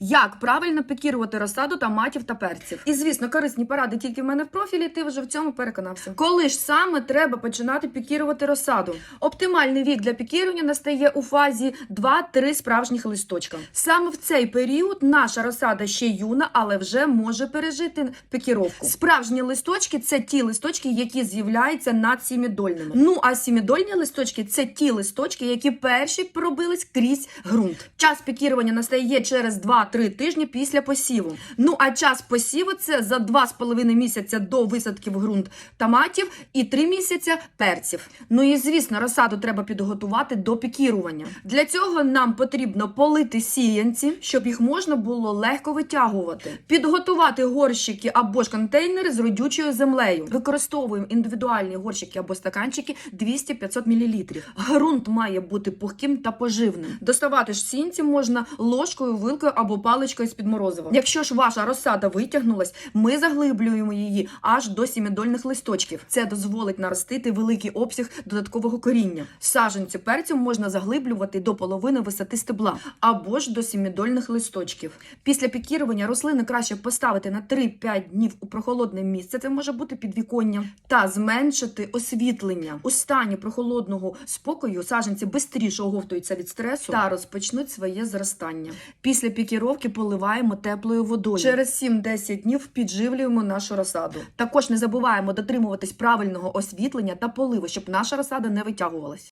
Як правильно пікірувати розсаду томатів та перців? І звісно, корисні поради тільки в мене в профілі. Ти вже в цьому переконався. Коли ж саме треба починати пікірувати розсаду? Оптимальний вік для пікірування настає у фазі 2-3 справжніх листочка. Саме в цей період наша розсада ще юна, але вже може пережити пікіровку. Справжні листочки це ті листочки, які з'являються над сімідольними. Ну а сімідольні листочки це ті листочки, які перші пробились крізь ґрунт. Час пікірування настає через 2-3 тижні після посіву. Ну а час посіву це за 2,5 місяця до висадки в ґрунт томатів і 3 місяця перців. Ну і звісно, розсаду треба підготувати до пікірування. Для цього нам потрібно полити сіянці, щоб їх можна було легко витягувати, підготувати горщики або ж контейнери з родючою землею. Використовуємо індивідуальні горщики або стаканчики 200-500 мл. Грунт має бути пухким та поживним. Доставати ж сінці можна ложкою, вилкою або паличкою з під морозива. Якщо ж ваша розсада витягнулась, ми заглиблюємо її аж до сімідольних листочків. Це дозволить наростити великий обсяг додаткового коріння. Саженці перцю можна заглиблювати до половини висоти стебла або ж до сімідольних листочків. Після пікірування рослини краще поставити на 3-5 днів у прохолодне місце. Це може бути підвіконня, та зменшити освітлення. У стані прохолодного спокою саженці швидше оговтуються від стресу та розпочнуть своє зростання. Після пікіровки поливаємо теплою водою. Через 7-10 днів підживлюємо нашу розсаду. Також не забуваємо дотримуватись правильного освітлення та поливу, щоб наша розсада не витягувалась.